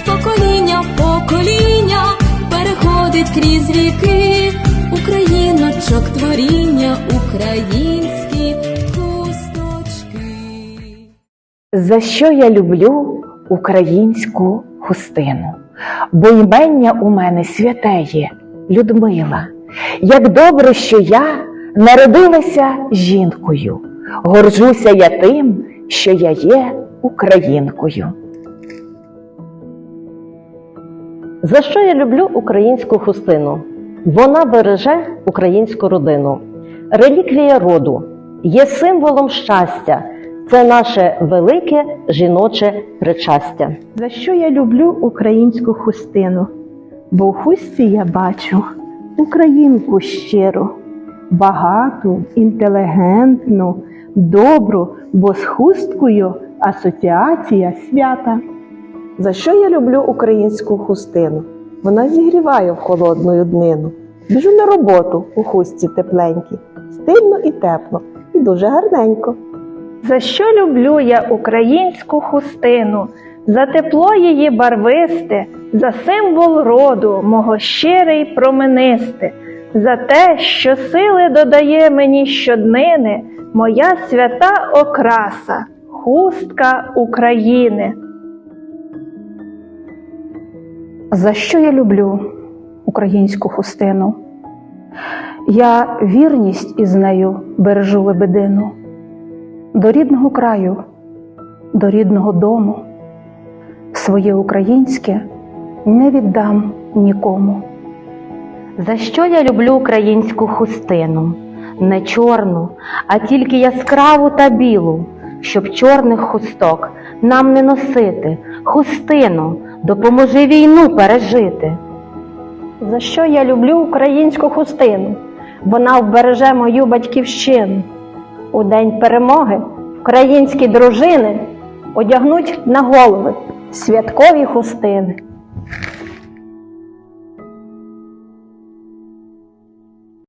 з покоління в покоління переходить крізь віки, Україночок творіння, українські хусточки. За що я люблю українську хустину? Бо імення у мене святе є Людмила. Як добре, що я народилася жінкою. Горжуся я тим, що я є українкою. За що я люблю українську хустину? Вона береже українську родину. Реліквія роду є символом щастя. Це наше велике жіноче причастя. За що я люблю українську хустину? Бо у хустці я бачу українку щиру, багату, інтелігентну, добру, бо з хусткою асоціація свята. За що я люблю українську хустину? Вона зігріває в холодну днину. Біжу на роботу у хустці тепленькій, стильно і тепло, і дуже гарненько. За що люблю я українську хустину, за тепло її барвисте, за символ роду мого щире й променисте, за те, що сили додає мені щоднини, моя свята окраса, хустка України. За що я люблю українську хустину? Я вірність із нею бережу лебедину, до рідного краю, до рідного дому, своє українське не віддам нікому. За що я люблю українську хустину? Не чорну, а тільки яскраву та білу, щоб чорних хусток нам не носити. Хустину, допоможи війну пережити. За що я люблю українську хустину? Вона вбереже мою батьківщину. У день перемоги українські дружини одягнуть на голови святкові хустини.